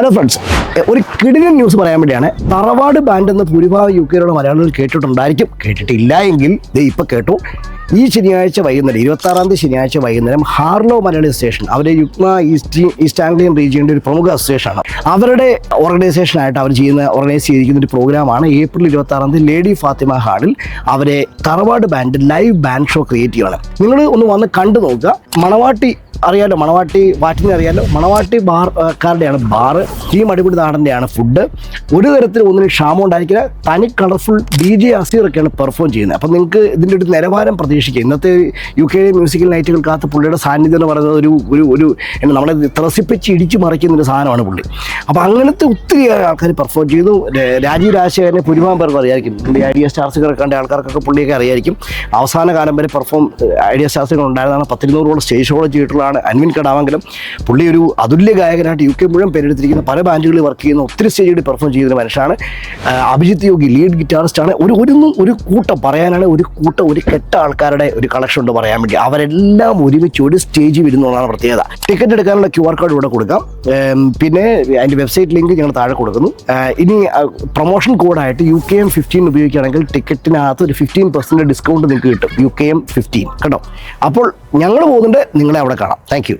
Hello friends ഒരു കിടിലൻ news പറയാൻ വേണ്ടിയാണ്. തറവാട് ബാൻഡ് എന്ന ഭൂരിഭാഗം യു കെയിലുള്ള മലയാളികൾ കേട്ടിട്ടുണ്ടായിരിക്കും. കേട്ടിട്ടില്ല എങ്കിൽ ദേ ഇപ്പം കേട്ടു. ഈ ശനിയാഴ്ച വൈകുന്നേരം ഇരുപത്തി ആറാം തീയതി ശനിയാഴ്ച വൈകുന്നേരം ഹാർലോ മലയാളി സ്റ്റേഷൻ അവരെ യുഗ്മ ഈസ്റ്റ് ഈസ്റ്റ് ആംഗ്ലിയൻ റീജിയന്റെ ഒരു പ്രമുഖ അസോസിയേഷനാണ് അവരുടെ ഓർഗനൈസേഷനായിട്ട് അവർ ചെയ്യുന്ന ഓർഗനൈസ് ചെയ്തിരിക്കുന്ന ഒരു പ്രോഗ്രാമാണ് ഏപ്രിൽ ഇരുപത്തി ആറാം തീയതി ലേഡി ഫാത്തിമ ഹാളിൽ അവരെ തറവാട് band live band show create ചെയ്യണം. നിങ്ങൾ ഒന്ന് വന്ന് കണ്ടു നോക്കുക. മണവാട്ടി അറിയാലോ മണവാട്ടി വാറ്റിനെ അറിയാലോ. മണവാട്ടി ബാർ കാരുടെയാണ് ബാറ് ടീം അടിപൊളി നാടന്റെയാണ് ഫുഡ്. ഒരു തരത്തിൽ ഒന്നിനും ക്ഷാമം ഉണ്ടായിരിക്കില്ല. തനി കളർഫുൾ ഡി ജെ അസീറൊക്കെയാണ് പെർഫോം ചെയ്യുന്നത്. അപ്പം നിങ്ങൾക്ക് ഇതിന്റെ ഒരു നിലവാരം പ്രതീക്ഷിക്കുക ഇന്നത്തെ യു കെ മ്യൂസിക്കൽ നൈറ്റുകൾക്കകത്ത് പുള്ളിയുടെ സാന്നിധ്യം എന്ന് പറയുന്നത് ഒരു ഒരു ഒരു നമ്മളെ ത്രസിപ്പിച്ച് ഇടിച്ചു മറിക്കുന്ന ഒരു സാധനമാണ് പുള്ളി. അപ്പോൾ അങ്ങനത്തെ ഒത്തിരി ആൾക്കാർ പെർഫോം ചെയ്തു രാജീവ് രാജശേഖരനെ ഭൂരിഭാഗം പേർക്ക് അറിയായിരിക്കും. പുള്ളി ഐഡിയ സ്റ്റാർസുകൾ കണ്ട ആൾക്കാർക്കൊക്കെ പുള്ളിയൊക്കെ അറിയായിരിക്കും. അവസാന കാലം വരെ പെർഫോം ഐഡിയ സ്റ്റാർസുകൾ ഉണ്ടായിരുന്നതാണ് പത്തിരുന്നൂറോളം സ്റ്റേജ് ഷോകൾ ചെയ്തിട്ടുള്ളതാണ് അൻവിൻ കടാവെങ്കിലും പുള്ളി ഒരു അതുല്യ ഗായകനായിട്ട് യു കെ മുഴുവൻ പേരെടുത്തിരിക്കുന്ന പല ബാൻഡുകളിൽ വർക്ക് ചെയ്യുന്ന ഒത്തിരി സ്റ്റേജുകളിൽ പെർഫോം ചെയ്യുന്ന മനുഷ്യനാണ്. അഭിജിത്ത് യോഗി ലീഡ് ഗിറ്റാറിസ്റ്റ് ആണ്. ഒരു ഒരു ഒരു കൂട്ടം പറയാനാണ് ഒരു കൂട്ടം ഒരു കെട്ട ആൾക്കാരുടെ ഒരു കളക്ഷൻ ഉണ്ട് പറയാൻ വേണ്ടി. അവരെല്ലാം ഒരുമിച്ച് ഒരു സ്റ്റേജിൽ വരുന്നതാണ് പ്രത്യേകത. ടിക്കറ്റ് എടുക്കാനുള്ള ക്യു ആർ കോഡ് ഇവിടെ കൊടുക്കാം. പിന്നെ അതിന്റെ വെബ്സൈറ്റ് ലിങ്ക് ഞങ്ങൾ താഴെ കൊടുക്കുന്നു. ഇനി പ്രൊമോഷൻ കോഡായിട്ട് യു കെ എം ഫിഫ്റ്റീൻ ഉപയോഗിക്കുകയാണെങ്കിൽ ടിക്കറ്റിനകത്ത് ഒരു ഫിഫ്റ്റീൻ പെർസെന്റ് ഡിസ്കൗണ്ട് നിങ്ങൾക്ക് കിട്ടും. യു കെ എം ഫിഫ്റ്റീൻ കേട്ടോ? അപ്പോൾ ഞങ്ങൾ പോകുന്നുണ്ട് നിങ്ങളെ അവിടെ കാണാം. Thank you